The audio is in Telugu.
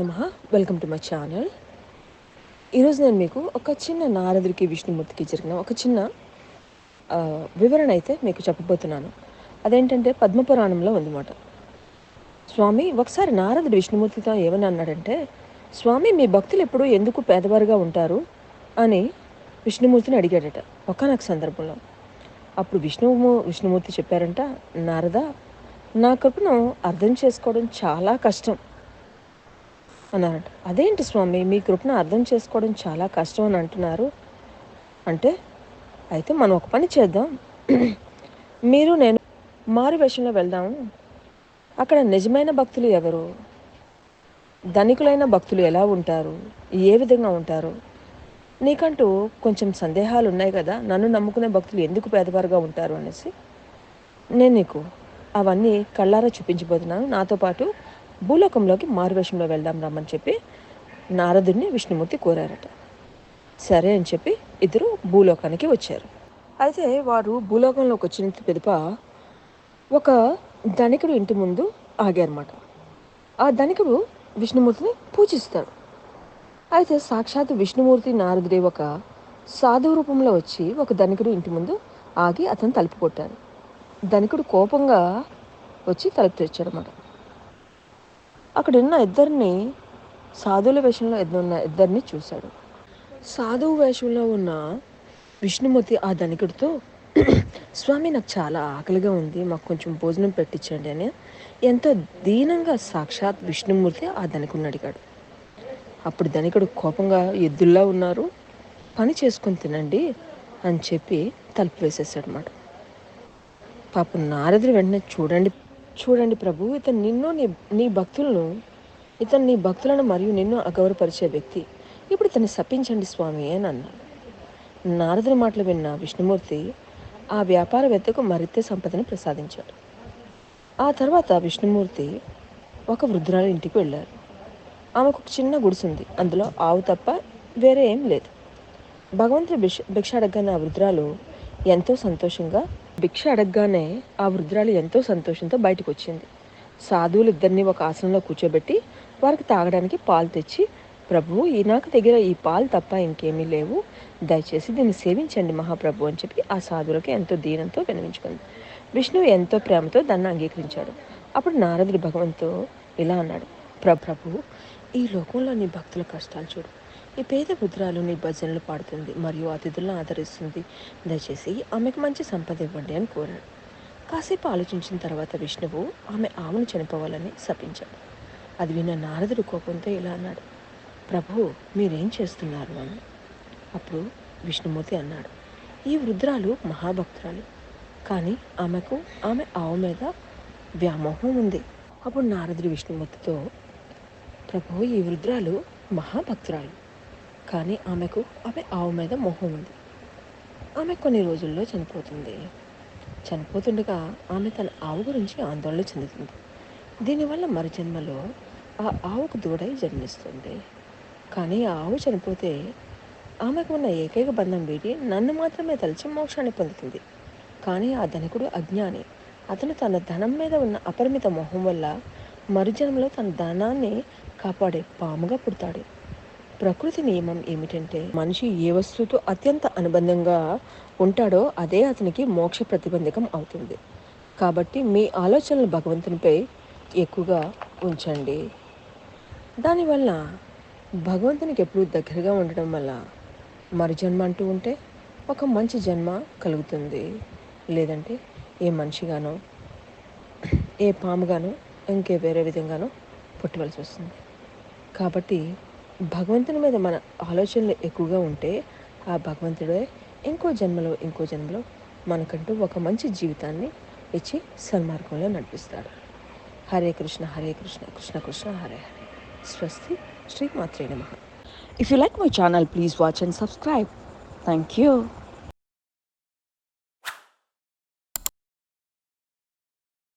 నమ. వెల్కమ్ టు మై ఛానల్ ఈరోజు నేను మీకు ఒక చిన్న నారదుడికి విష్ణుమూర్తికి జరిగిన ఒక చిన్న వివరణ అయితే మీకు చెప్పబోతున్నాను. అదేంటంటే పద్మపురాణంలో ఉందన్నమాట. స్వామి ఒకసారి నారదుడు విష్ణుమూర్తితో ఏమని అన్నాడంటే స్వామి మీ భక్తులు ఎప్పుడు ఎందుకు పేదవారుగా ఉంటారు? అని విష్ణుమూర్తిని అడిగాడట ఒకనొక సందర్భంలో. అప్పుడు విష్ణువు విష్ణుమూర్తి చెప్పారంట నారద నా కృపను అర్థం చేసుకోవడం చాలా కష్టం. అన్నారంట. అదేంటి స్వామి మీ కృపను అర్థం చేసుకోవడం చాలా కష్టం అని అంటున్నారు. అంటే అయితే మనం ఒక పని చేద్దాం. మీరు నేను మారు వేషంలో వెళ్దాము అక్కడ నిజమైన భక్తులు ఎవరు? ధనికులైన భక్తులు ఎలా ఉంటారు? ఏ విధంగా ఉంటారు? నీకంటూ కొంచెం సందేహాలు ఉన్నాయి కదా. నన్ను నమ్ముకునే భక్తులు ఎందుకు పేదవారుగా ఉంటారు అనేసి నేను నీకు అవన్నీ కళ్ళారా చూపించబోతున్నాను. నాతో పాటు భూలోకంలోకి మారువేషంలో వెళ్దాం రమ్మని చెప్పి నారదుడిని విష్ణుమూర్తి కోరారట. సరే అని చెప్పి ఇద్దరు భూలోకానికి వచ్చారు. అయితే వారు భూలోకంలోకి వచ్చిన పిదప ఒక ధనికుడు ఇంటి ముందు ఆగారన్నమాట. ఆ ధనికుడు విష్ణుమూర్తిని పూజిస్తాడు. అయితే సాక్షాత్ విష్ణుమూర్తి నారదుడే ఒక సాధు రూపంలో వచ్చి ఒక ధనికుడు ఇంటి ముందు ఆగి అతను తలుపు కొట్టారు ధనికుడు కోపంగా వచ్చి తలుపు తెచ్చాడనమాట అక్కడున్న ఇద్దరిని సాధువుల వేషంలో ఉన్న ఇద్దరిని చూశాడు. సాధువు వేషంలో ఉన్న విష్ణుమూర్తి ఆ ధనికుడితో స్వామి నాకు చాలా ఆకలిగా ఉంది. మాకు కొంచెం భోజనం పెట్టించండి అని ఎంతో దీనంగా సాక్షాత్ విష్ణుమూర్తి ఆ ధనికుడిని అడిగాడు. అప్పుడు ధనికుడు కోపంగా ఎద్దుల్లా ఉన్నారు. పని చేసుకొని తినండి అని చెప్పి తలుపు వేసేసాడు అనమాట పాపం నారదుడు వెంటనే చూడండి చూడండి ప్రభు ఇతను నిన్ను నీ నీ భక్తులను ఇతను నీ భక్తులను మరియు నిన్ను అగౌరవపరిచే వ్యక్తి. ఇప్పుడు ఇతన్ని శపించండి స్వామి అని అన్నాడు. నారదుని మాటలు విన్న విష్ణుమూర్తి ఆ వ్యాపారవేత్తకు మరింత సంపదని ప్రసాదించాడు. ఆ తర్వాత విష్ణుమూర్తి ఒక వృద్ధురాలు ఇంటికి వెళ్ళారు. ఆమెకు ఒక చిన్న గుడిసుంది అందులో ఆవు తప్ప వేరే ఏం లేదు. భగవంతుడి భిక్ష భిక్ష అడగగానే ఆ వృద్ధురాలు ఎంతో సంతోషంగా భిక్ష అడగగానే ఆ వృద్ధురాలు ఎంతో సంతోషంతో బయటకు వచ్చింది సాధువులు ఇద్దరిని ఒక ఆసనంలో కూర్చోబెట్టి వారికి తాగడానికి పాలు తెచ్చి ప్రభువు ఈ నాకు దగ్గర ఈ పాలు తప్ప ఇంకేమీ లేవు. దయచేసి దీన్ని సేవించండి మహాప్రభు అని చెప్పి ఆ సాధువులకి ఎంతో దీనంతో వినవించుకుంది విష్ణువు ఎంతో ప్రేమతో దాన్ని అంగీకరించాడు. అప్పుడు నారదుడు భగవంతు ఇలా అన్నాడు ప్ర ప్రభు ఈ లోకంలో నీ భక్తుల కష్టాలు చూడు. ఈ పేద వృద్ధురాలు నీ భజనలు పాడుతుంది మరియు అతిథులను ఆదరిస్తుంది. దయచేసి ఆమెకు మంచి సంపద ఇవ్వండి అని కోరాడు కాసేపు ఆలోచించిన తర్వాత విష్ణువు ఆమె ఆమెను చనిపోవాలని శపించాడు. అది విన్న నారదుడు కోపంతో ఇలా అన్నాడు ప్రభు మీరేం చేస్తున్నారు అని అప్పుడు విష్ణుమూర్తి అన్నాడు ఈ వృద్ధురాలు మహాభక్తురాలు. కానీ ఆమెకు ఆమె ఆవు మీద వ్యామోహం ఉంది. అప్పుడు నారదుడు విష్ణుమూర్తితో ప్రభు ఈ వృద్ధురాలు మహాభక్తురాలు. కానీ ఆమెకు ఆమె ఆవు మీద మొహం ఉంది. ఆమె కొన్ని రోజుల్లో చనిపోతుంది. చనిపోతుండగా ఆమె తన ఆవు గురించి ఆందోళన చెందుతుంది. దీనివల్ల మరు జన్మలో ఆ ఆవుకు దూడై జన్మిస్తుంది. కానీ ఆ ఆవు చనిపోతే ఆమెకు ఉన్న ఏకైక బంధం వీడి నన్ను మాత్రమే తలిచి మోక్షాన్ని పొందుతుంది. కానీ ఆ ధనికుడు అజ్ఞాని. అతను తన ధనం మీద ఉన్న అపరిమిత మొహం వల్ల మరుజన్మలో తన ధనాన్ని కాపాడే పాముగా పుడతాడు. ప్రకృతి నియమం ఏమిటంటే మనిషి ఏ వస్తువుతో అత్యంత అనుబంధంగా ఉంటాడో అదే అతనికి మోక్ష ప్రతిబంధకం అవుతుంది. కాబట్టి మీ ఆలోచనలు భగవంతునిపై ఎక్కువగా ఉంచండి. దానివల్ల భగవంతునికి ఎప్పుడు దగ్గరగా ఉండడం వల్ల మరి జన్మ అంటూ ఉంటే ఒక మంచి జన్మ కలుగుతుంది. లేదంటే ఏ మనిషిగానో ఏ పాముగానో ఇంకే వేరే విధంగానో పుట్టవలసి వస్తుంది. కాబట్టి భగవంతుని మీద మన ఆలోచనలు ఎక్కువగా ఉంటే ఆ భగవంతుడే ఇంకో జన్మలో ఇంకో జన్మలో మనకంటూ ఒక మంచి జీవితాన్ని ఇచ్చి సన్మార్గంలో నడిపిస్తాడు. హరే కృష్ణ హరే కృష్ణ కృష్ణ కృష్ణ హరే హరే. స్వస్తి శ్రీ మాత్రే నమ. If you like my channel please watch and subscribe thank you